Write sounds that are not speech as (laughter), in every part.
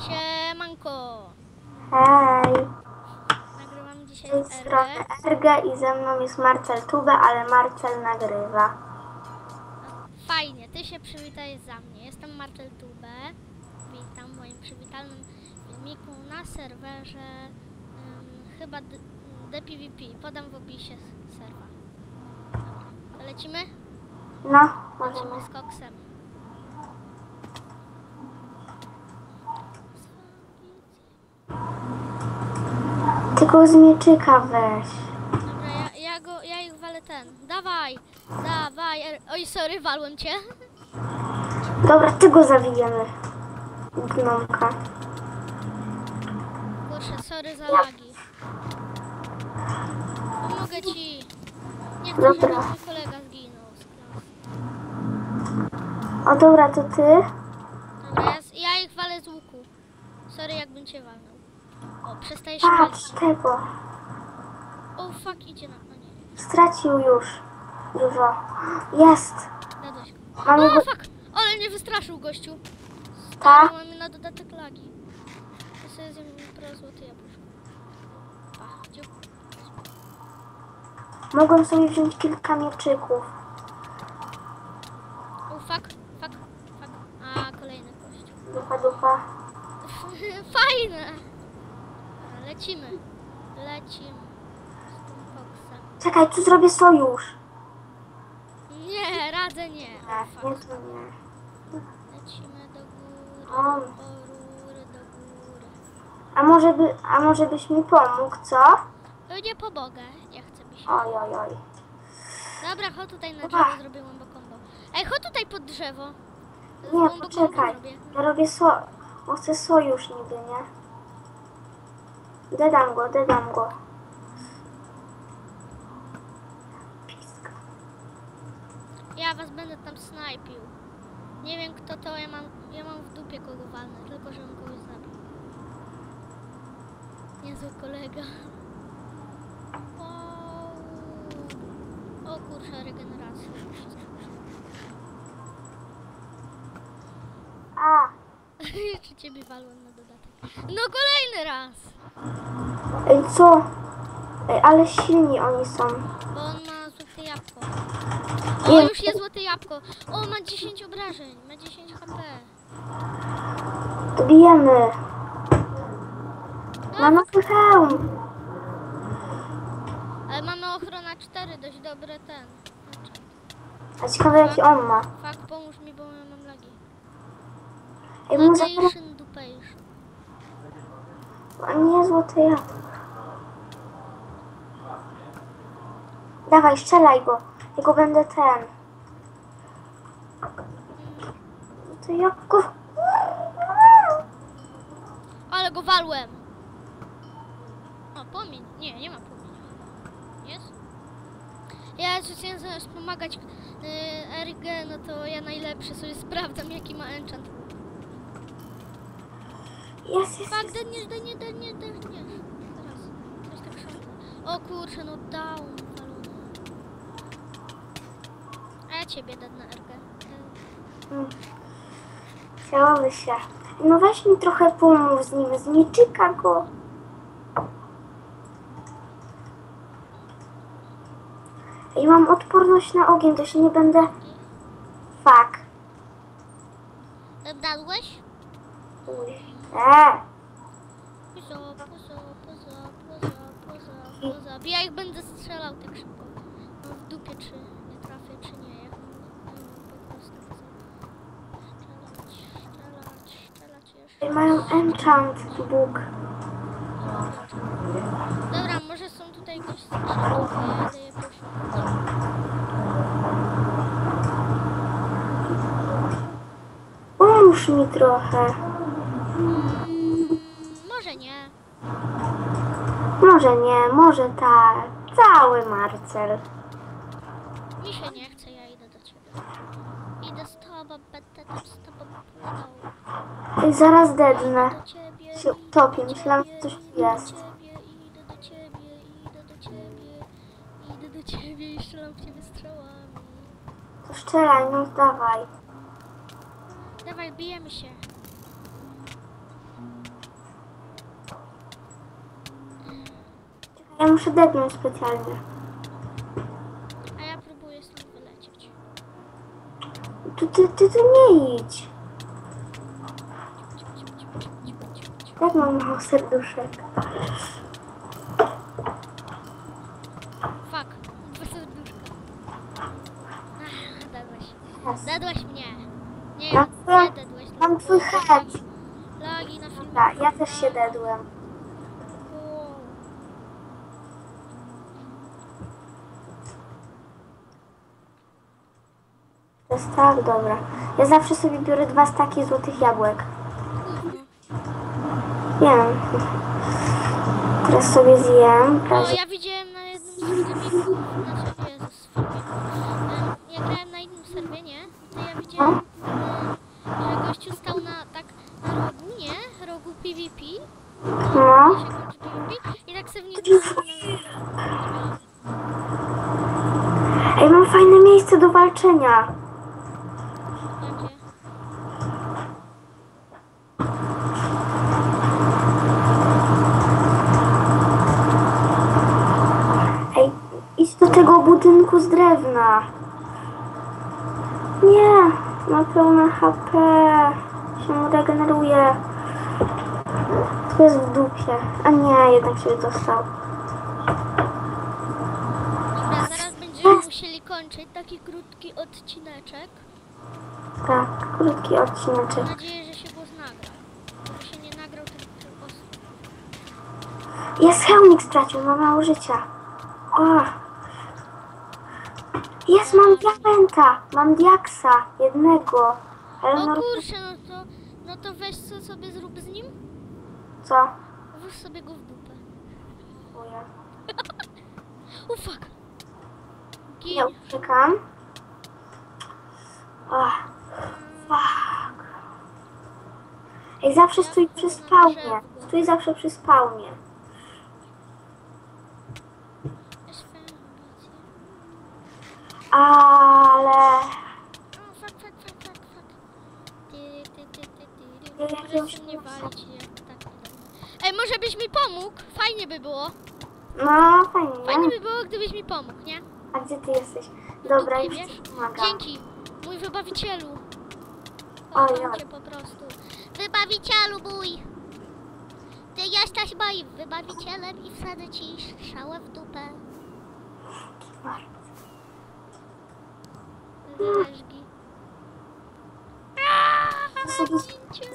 Siemanko! Hej, Nagrywam dzisiaj z strony. Erga i ze mną jest Marcel Tuba, ale Marcel nagrywa. Fajnie, ty się przywitaj za mnie. Jestem Marcel Tube. Witam w moim przywitalnym filmiku na serwerze ym, chyba DPVP. Podam w opisie serwa. Lecimy? No, Lecimy możemy. z koksem. Tylko z mieczyka weź. Dobra, ja, ja go, ja ich walę ten. Dawaj! Dawaj! Er- Oj, sorry, walłem cię. Dobra, ty go zabijemy. Gnomka. Kurczę, sorry za lagi. Pomogę ci. Nie chcę, żeby Dobra. twój kolega zginął z klasy. O dobra, to ty? Dobra, ja, z- ja ich walę z łuku. Sorry, jakbym cię walnął. O, przestaje się palić. Patrz tego. O, fuck, idzie na... O nie, Stracił już. Dużo. Jest. Mamy O, go. fuck! Ale mnie wystraszył gościu. Tak? Mamy na dodatek lagi. Ja sobie zjem pro złoty jabłuszko. Pa. Mogłem sobie wziąć kilka mieczyków. O, fuck, fuck, fuck. A, kolejny gościu. Dupa, dupa. (laughs) Fajne! Lecimy. Lecimy. Z tym koksem. Czekaj, tu zrobię sojusz. Nie, radzę nie. O, Nie, nie, fuck. to nie. Lecimy do góry, O. do góry, do góry. A może, by, a może byś mi pomógł, co? No nie pomogę, nie chcę mi się. Oj, oj, oj. Dobra, chodź tutaj na Dobra. drzewo, zrobię głęboką bo. Ej, chodź tutaj pod drzewo. Nie, poczekaj. zrobię. Ja robię so... Bo chcę sojusz niby, nie? Dedam go, dedam go. Ja was będę tam snajpił. Nie wiem kto to, ja mam, ja mam w dupie kogo walnę, tylko żebym kogoś zabił. Niezły kolega. O, o kurczę, regeneracja. A, (laughs) Czy ciebie walłem na dodatek? No kolejny raz! ej, co? Ej, ale silni oni są. Bo on ma złote jabłko. O, Nie. już jest złote jabłko. O, ma 10 obrażeń, ma 10 HP. To bijemy. No, Ma nowy hełm. ale mamy ochrona 4, dość dobre ten. A ciekawe jaki on ma. Fak, pomóż mi, bo ja mam lagi. Ej, mu zabrać... Location, dupation. A nie złote jabłko. Dawaj, strzelaj go. Ja go będę ten. To jabłko. Ale go walłem. O, płomień. Nie, nie ma płomienia. Jest? Ja zamiast pomagać yy, RG, no to ja najlepszy sobie sprawdzam jaki ma enchant. Jest, jest, Fak, jest. deniesz, deniesz, deniesz, deniesz. Teraz. Coś tak szarpnę. O kurczę, no down walony. A ja ciebie dam na RG. Mm. Chciałoby się. No weź mi trochę pomóż z nim. Z mieczyka go. I mam odporność na ogień, to się nie będę... Fuck. Dadłeś? Uj. Poza, poza, poza, poza, poza, poza. Ja ich będę strzelał tak szybko. Mam w dupie, czy nie trafię, czy nie. Ja po prostu chcę strzelać, strzelać, strzelać jeszcze. Mają enchant book. Dobra, może są tutaj jakieś skrzynki, to ja idę je poszukać. Pomóż mi trochę. Mm, może nie. Może nie, może tak. Cały Marcel. Mi się nie chce, ja idę do ciebie. Idę z tobą, będę tam z tobą płynął. I zaraz dednę. do ciebie, Się idę utopię, do myślałam, ciebie, że coś idę do jest. ciebie, Idę do ciebie, idę do ciebie, idę do ciebie i strzelam w ciebie strzałami. To strzelaj, no dawaj. Dawaj, bijemy się. Ja muszę dednąć specjalnie. A ja próbuję stąd wylecieć. Tu, ty, ty tu nie idź. Jak mam mało serduszek? Fuck, dwa serduszka. Ach, Dadłaś. Raz. Dadłaś mnie. Nie, Ja nie dadłaś. mam twój head. Lagi na filmie. Ja też się dedłem. Wow. To jest tak, dobra. Ja zawsze sobie biorę dwa staki złotych jabłek. Wiem. Teraz sobie zjem. No, ja widziałem na jednym z filmików, znaczy Jezus, Ja grałem na innym serwie, nie? To ja widziałem, em, że gościu stał na tak na rogu, nie? Rogu PvP. No. kończy PvP. I tak sobie w nim Ej, mam fajne miejsce do walczenia. Gdzie? Ej, idź do tego budynku z drewna. Nie, ma pełne HP. Się regeneruje. To jest w dupie. A nie, jednak się dostał. Dobra, zaraz będziemy musieli kończyć taki krótki odcineczek. Tak, krótki Mam odcineczek. nadzieję, że się go nagra. Gdyby się nie nagrał, po prostu... Jest hełmik stracił, ma mało życia. O. Jest, mam diamenta. Mam diaksa. Jednego. Ale O no, kurczę, no to, no to weź co sobie zrób z nim. co? Włóż sobie go w dupę. O ja. (laughs) O fuck. Gin. Ja uciekam. Ach, fuck. Ej, zawsze stój przy spawnie. Stój zawsze przy spawnie. Ale... O, fuck, fuck, fuck, fuck, fuck. Ty, ty, ty, ty, Ja się walić, jak tak. Ej, może byś mi pomógł? Fajnie by było. No, fajnie, Fajnie nie? by było, gdybyś mi pomógł, nie? A gdzie ty jesteś? Dobra, już wiesz? ci pomagam. Dzięki, mój wybawicielu. Oj, Kocham oj. cię po prostu. Wybawicielu mój! Ty jesteś moim wybawicielem i wsadzę ci strzałę w dupę. Zależgi. Ja sobie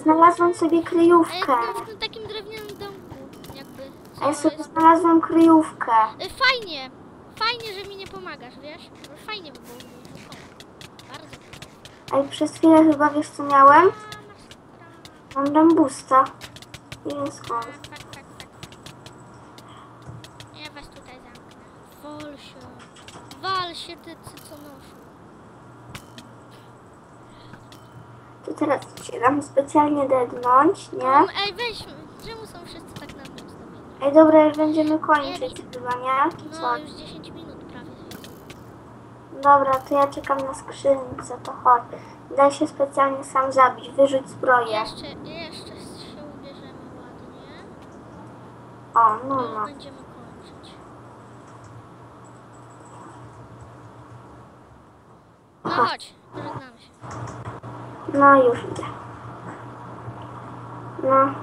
Znalazłam sobie A ja kryjówkę. jestem w tym takim drewnianym domku, jakby. A ja sobie znalazłam kryjówkę. Y, Fajnie, fajnie, że mi nie pomagasz, wiesz? Fajnie by było. Bardzo. Ej, przez chwilę chyba wiesz co miałem? Mam lambusta. Nie wiem skąd. Tak, tak, tak, tak. Ja was tutaj zamknę. Wal się. Wal się, ty cyconoszu. To teraz ci dam specjalnie dednąć, nie? Ej, weź, czemu są wszyscy tak na mnie ustawieni? Ej, dobra, już będziemy kończyć chyba, nie? Czy co? No, już 10 minut prawie. Dobra, to ja czekam na skrzynce, to chodź. Daj się specjalnie sam zabić, wyrzuć zbroję. Jeszcze, jeszcze się ubierzemy ładnie. O, no, no. będziemy kończyć. No chodź, żegnamy się. No już idę. No.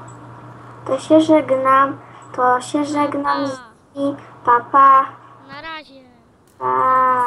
To się żegnam, to się żegnam z nimi. Pa, pa. Na razie. pa.